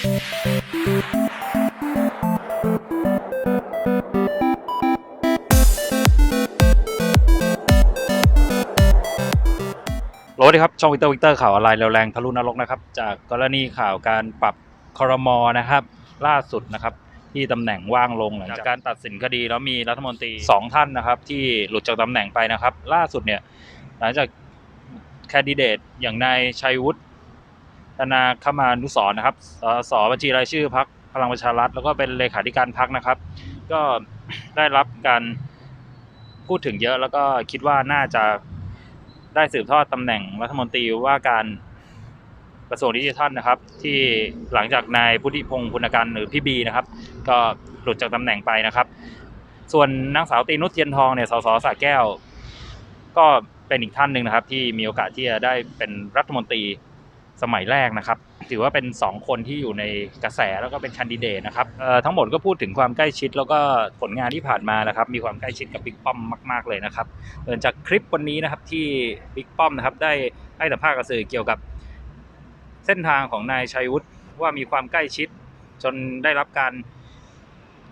โหลดีครับช่องวิกเตอร์วิกเตอร์ข่าวอะไรเร็วแรงทะลุนรกนะครับ จากกรณีข่าวการปรับคอรมอนะครับ ล่าสุดนะครับ ที่ตำแหน่งว่างลงหลังจากการตัดสินคดีแล้วมีรัฐมนตรีสองท่านนะครับ ที่หลุดจากตำแหน่งไปนะครับ ล่าสุดเนี่ยหลังจากแคนดิเดตอย่างนายชัยวุฒิ ธนาคมานุสร์นะครับสสบัญชีรายชื่อพักพลังประชารัฐแล้วก็เป็นเลขาธิการพักนะครับ ก็ได้รับการพูดถึงเยอะแล้วก็คิดว่าน่าจะได้สืบทอดตำแหน่งรัฐมนตรีว่าการกระทรวงดิจิทัลนะครับ ที่หลังจากนายพุทธิพงศ์พุนการหรือพี่บีนะครับ ก็หลุดจากตำแหน่งไปนะครับ ส่วนนางสาวตีนุชเทียนทองเนี่ยสสสระแก้ว ก็เป็นอีกท่านหนึ่งนะครับ ที่มีโอกาสที่จะได้เป็นรัฐมนตรี สมัยแรกนะครับ ถือว่าเป็น 2 คนที่อยู่ในกระแสแล้วก็เป็นแคนดิเดตนะครับทั้งหมดก็พูดถึงความใกล้ชิดแล้วก็ผลงานที่ผ่านมานะครับ มีความใกล้ชิดกับบิ๊กป้อมมาก ๆ เลยนะครับเริ่มจากคลิปวันนี้นะครับที่บิ๊กป้อมนะครับได้ให้สัมภาษณ์กับสื่อเกี่ยวกับ เส้นทางของนายชัยวุฒิว่ามีความใกล้ชิด จนได้รับการ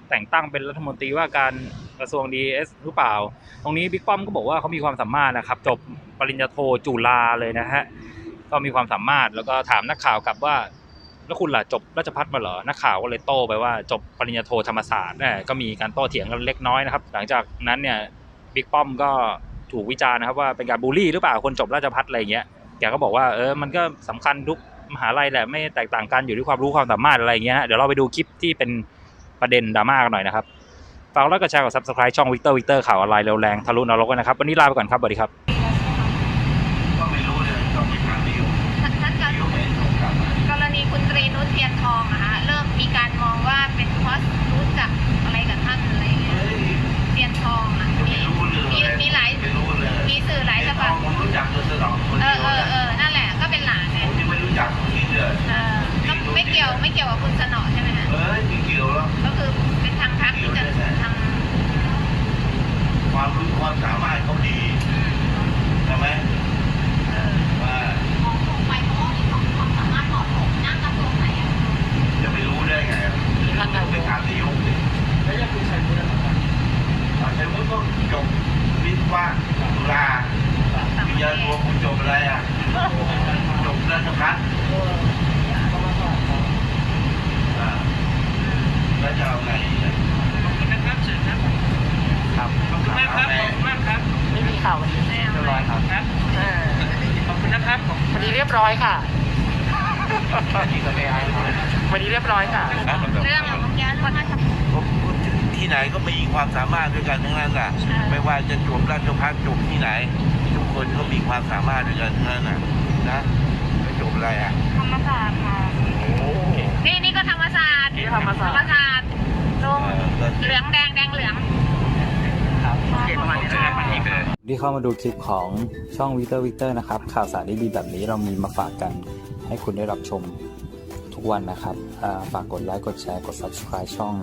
แต่งตั้งเป็นรัฐมนตรีว่าการกระทรวงดีเอสหรือเปล่า ตรงนี้บิ๊กป้อมก็บอกว่าเขามีความสามารถนะครับ จบปริญญาโทจุฬาเลยนะฮะ ก็มีความสามารถแล้วก็ถามนักข่าวกลับว่า แล้วคุณล่ะจบราชพัฒมาเหรอนักข่าวก็เลยโต้ไปว่าจบปริญญาโทธรรมศาสตร์เนี่ยก็มีการโต้เถียงกันเล็กน้อยนะครับ หลังจากนั้นเนี่ยบิ๊กป้อมก็ถูกวิจารณ์นะครับว่าเป็นการบูลลี่หรือเปล่าคนจบราชพัฒอะไรอย่างเงี้ยแกก็บอกว่าเออมันก็สำคัญทุกมหาลัยแหละไม่แตกต่างกันอยู่ที่ความรู้ความสามารถอะไรอย่างเงี้ยเดี๋ยวเราไปดูคลิปที่เป็นประเด็นดราม่ากันหน่อยนะครับฝากแล้วก็แชร์กับ subscribe ช่องวิกเตอร์วิกเตอร์ข่าวออนไลน์เร็วแรงทะลุนรกด้วยนะครับ วันนี้ลาไปก่อนครับสวัสดีครับ ก็ไม่รู้เลยตอนที่ถามดิว ท่านท่าน ดิวไม่ส่งกลับมาก รณีคุณตรี นุชเทียนทองอะฮะเริ่มมีการมองว่าเป็นเพราะรู้จักอะไรกับท่านอะไร อาชัยวุฒิก็จบวิศวะจุฬาต่างปประริญเทญาศโทคุณจบอะไรอะจบราชพัฒเออธรรมศาสตร์ครับอ่าแล้วจะเอาไงเนี่ยขอบคุณนะครับเชิญครับครับขอบคุณมากครับขอบคุณมากครับไม่มีข่าววันนี้แนวเรียบร้อยครับครับเออขอบคุณนะครับขอบคุณวันนี้เรียบร้อยค่ะนี่ก็ไม่อายเขาวันนี้เรียบร้อยค่ะเรื่องเมื่อกี้ว่าน่าจะ ที่ไหนก็มีความสามารถด้วยกันทั้งนั้นน่ะ ใช่ ไม่ว่าจะจบราชพัฒจบที่ไหน ทุกคนก็มีความสามารถด้วยกันทั้งนั้นน่ะนะแล้วจบอะไรอะธรรมศาสตร์ค่ะ โอ้โหนี่นี่ก็ธรรมศาสตร์ นี่ธรรมศาสตร์ ธรรมศาสตร์ลงเออก็เหลืองแดงแดงเหลืองครับโอเคประมาณนี้นะครับวันนี้คือที่เข้ามาดูคลิปของช่องวิเตอร์วิเตอร์นะครับ ข่าวสารดีๆแบบนี้เรามีมาฝากกันให้คุณได้รับชมทุกวันนะครับอ่าฝากกดไลค์กดแชร์กด subscribe ช่อง